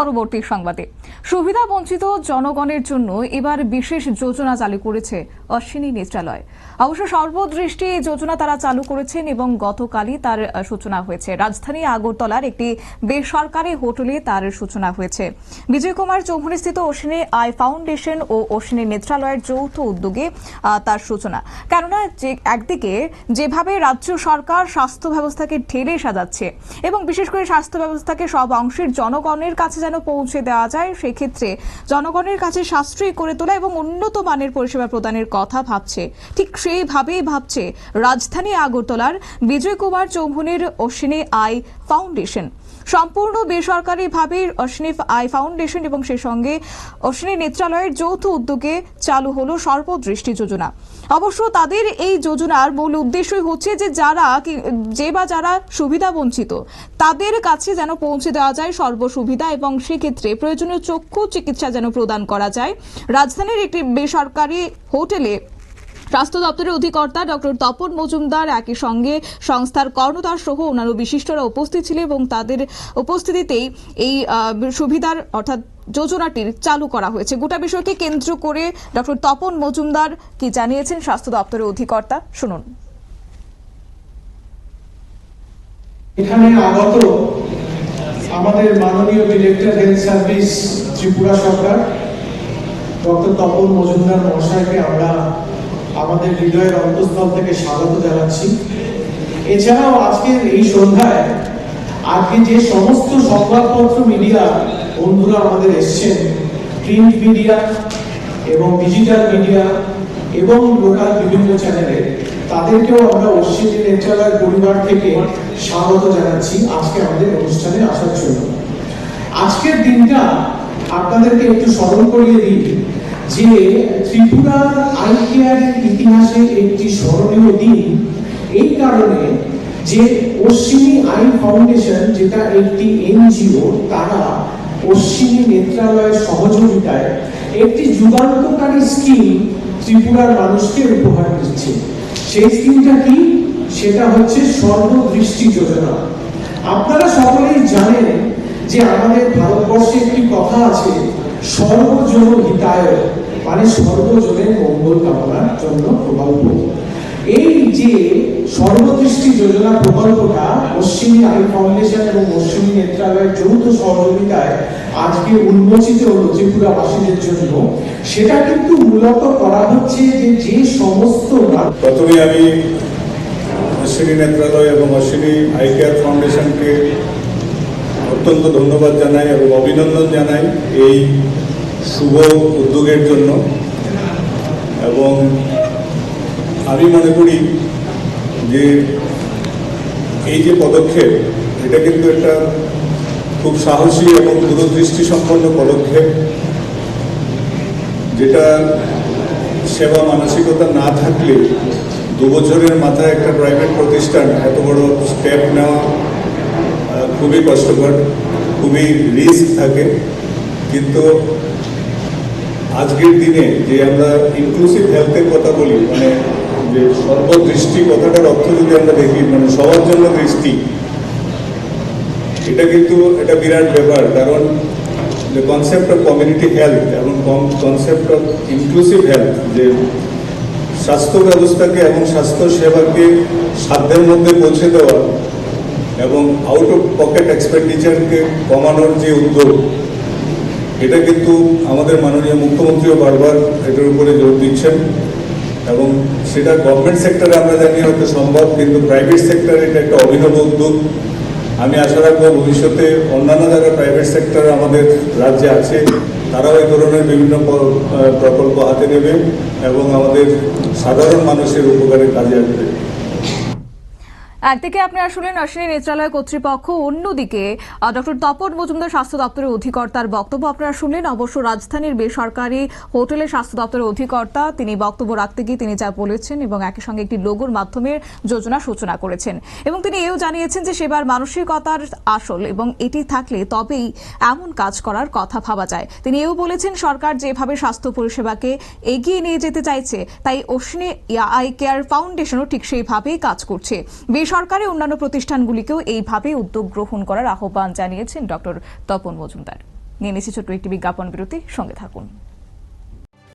পরবর্তী সংবাদে। সুবিধা বঞ্চিত জনগণের জন্য এবার বিশেষ যোজনা চালু করেছে অশ্বিনী নেত্রালয়। অবশ্য সর্বদৃষ্টি যোজনা তারা চালু করেছেন এবং গতকালই তার সূচনা হয়েছে। রাজধানী আগরতলার একটি বেসরকারি হোটেলে তার সূচনা হয়েছে। বিজয় কুমার চৌধুরী স্থিত অশ্বিনী আই ফাউন্ডেশন ও অশ্বিনী নেত্রালয়ের যৌথ উদ্যোগে তার সূচনা। কেননা যে, একদিকে যেভাবে রাজ্য সরকার স্বাস্থ্য ব্যবস্থাকে ঢেলে সাজাচ্ছে এবং বিশেষ করে স্বাস্থ্য ব্যবস্থাকে সব অংশের জনগণের কাছে যেন পৌঁছে দেওয়া যায়, সেক্ষেত্রে জনগণের কাছে সাশ্রয়ী করে তোলা এবং উন্নত মানের পরিষেবা প্রদানের কথা ভাবছে। ঠিক সেইভাবেই ভাবছে রাজধানী আগরতলার বিজয় কুমার চৌধুরীর অশ্বিনী আই ফাউন্ডেশন। সম্পূর্ণ বেসরকারিভাবে অশ্বিনী আই ফাউন্ডেশন এবং সেই সঙ্গে অশ্বিনী নেত্রালয়ের যৌথ উদ্যোগে চালু হলো সর্বদৃষ্টি যোজনা। অবশ্য তাদের এই যোজনার মূল উদ্দেশ্যই হচ্ছে যে যারা যে বা যারা সুবিধা বঞ্চিত, তাদের কাছে যেন পৌঁছে দেওয়া যায় সর্বসুবিধা এবং সেক্ষেত্রে প্রয়োজনীয় চক্ষু চিকিৎসা যেন প্রদান করা যায়। রাজধানীর একটি বেসরকারি হোটেলে স্বাস্থ্য দপ্তরের অধিকর্তা ডক্টর তপন মজুমদার একই সঙ্গে সংস্থার কর্ণধার সহ অন্যান্য বিশিষ্টরা উপস্থিত ছিলেন এবং তাদের উপস্থিতিতেই এই সুবিধার অর্থাৎ যোজনাটির চালু করা হয়েছে। গোটা বিষয়কে কেন্দ্র করে ডক্টর তপন মজুমদার কি জানিয়েছেন স্বাস্থ্য দপ্তরের অধিকর্তা? শুনুন। এখানে আগত আমাদের মাননীয় ডিরেক্টর হেলথ সার্ভিস ত্রিপুরা সরকার, ডক্টর তপন মজুমদার মহাশয়কে আমরা আমাদের হৃদয়ের অন্তঃস্থল থেকে স্বাগত জানাচ্ছি। এছাড়াও আজকের এই সন্ধ্যায় আজকে যে সমস্ত সংবাদপত্র মিডিয়া বন্ধুরা আমাদের এসছেন প্রিন্ট মিডিয়া এবং ডিজিটাল মিডিয়া এবং লোকাল বিভিন্ন চ্যানেলে তাদেরকেও আমরা অশ্বিনী নেত্রালয়ের পরিবার থেকে স্বাগত জানাচ্ছি আজকে আমাদের অনুষ্ঠানে আসার জন্য। আজকের দিনটা আপনাদেরকে একটু স্মরণ করিয়ে দিই। যে ত্রিপুরার আই কেয়ারের ইতিহাসে একটি স্মরণীয় দিন, এই কারণে যে অশ্বিনী আই ফাউন্ডেশন, যেটা একটি এনজিও, তারা অশ্বিনী নেত্রালয়ের সহযোগিতায় একটি যুগান্তকারী স্কিম ত্রিপুরার মানুষকে উপহার দিচ্ছে। সেই স্কিমটা কি? সেটা হচ্ছে সর্বদৃষ্টি যোজনা। আপনারা সকলেই জানেন যে আমাদের ভারতবর্ষে একটি কথা আছে সর্বজন মানে সর্বজনের মঙ্গল কামনার জন্য প্রকল্প। এই যে সর্বদৃষ্টি যোজনা প্রকল্পটা অশ্বিনী আই ফাউন্ডেশন এবং অশ্বিনী নেত্রালয়ের যৌথ সহযোগিতায় আজকে উন্মোচিত হলো ত্রিপুরাবাসীদের জন্য, সেটা কিন্তু মূলত করা হচ্ছে যে যে সমস্ত প্রথমে আমি অশ্বিনী নেত্রালয় এবং অশ্বিনী আই কেয়ার ফাউন্ডেশনকে অত্যন্ত ধন্যবাদ জানাই এবং অভিনন্দন জানাই এই শুভ উদ্যোগের জন্য। এবং আমি মনে করি যে এই যে পদক্ষেপ, এটা কিন্তু একটা খুব সাহসী এবং দূরদৃষ্টি সম্পন্ন পদক্ষেপ, যেটা সেবা মানসিকতা না থাকলে দু বছরের মাথায় একটা প্রাইভেট প্রতিষ্ঠান, এত বড় স্টেপ নেওয়া খুবই কষ্টকর, খুবই রিস্ক থাকে। কিন্তু আজকের দিনে যে আমরা ইনক্লুসিভ হেলথের কথা বলি মানে যে সর্বদৃষ্টি, কথাটার অর্থ যদি আমরা দেখি মানে সবার জন্য দৃষ্টি, এটা কিন্তু এটা বিরাট ব্যাপার। কারণ the concept of community health এবং কনসেপ্ট অফ ইনক্লুসিভ হেলথ যে স্বাস্থ্য ব্যবস্থাকে এবং স্বাস্থ্য সেবাকে সাধ্যের মধ্যে পৌঁছে দেওয়া এবং আউট অফ পকেট এক্সপেন্ডিচারকে কমানোর যে উদ্যোগ, এটা কিন্তু আমাদের মাননীয় মুখ্যমন্ত্রীও বারবার এটার উপরে জোর দিচ্ছেন এবং সেটা গভর্নমেন্ট সেক্টরে আমরা জানি হয়তো সম্ভব, কিন্তু প্রাইভেট সেক্টরে এটা একটা অভিনব উদ্যোগ। আমি আশা রাখব ভবিষ্যতে অন্যান্য যারা প্রাইভেট সেক্টর আমাদের রাজ্যে আছে, তারাও এই ধরনের বিভিন্ন প্রকল্প হাতে নেবে এবং আমাদের সাধারণ মানুষের উপকারে কাজে আসবে। একদিকে আপনারা শুনলেন অশ্বিনী নেত্রালয় কর্তৃপক্ষ, অন্যদিকে ডক্টর তপন মজুমদার স্বাস্থ্য দপ্তরের অধিকর্তার বক্তব্য আপনারা শুনলেন। অবশ্য রাজধানীর বেসরকারি হোটেলে স্বাস্থ্য দপ্তরের অধিকর্তা তিনি বক্তব্য রাখতে গিয়ে তিনি যা বলেছেন এবং একই সঙ্গে একটি লোগোর মাধ্যমে যোজনা সূচনা করেছেন এবং তিনি এও জানিয়েছেন যে সেবার মানসিকতার আসল এবং এটি থাকলে তবেই এমন কাজ করার কথা ভাবা যায়। তিনি এও বলেছেন, সরকার যেভাবে স্বাস্থ্য পরিষেবাকে এগিয়ে নিয়ে যেতে চাইছে, তাই অশ্বিনী আই কেয়ার ফাউন্ডেশনও ঠিক সেইভাবেই কাজ করছে। বেসরকারি অন্যান্য প্রতিষ্ঠানগুলিকেও এইভাবে উদ্যোগ গ্রহণ করার আহ্বান জানিয়েছেন ডক্টর তপন মজুমদার। নিয়ে নিচ্ছি ছোট্ট একটি বিজ্ঞাপন বিরতি, সঙ্গে থাকুন।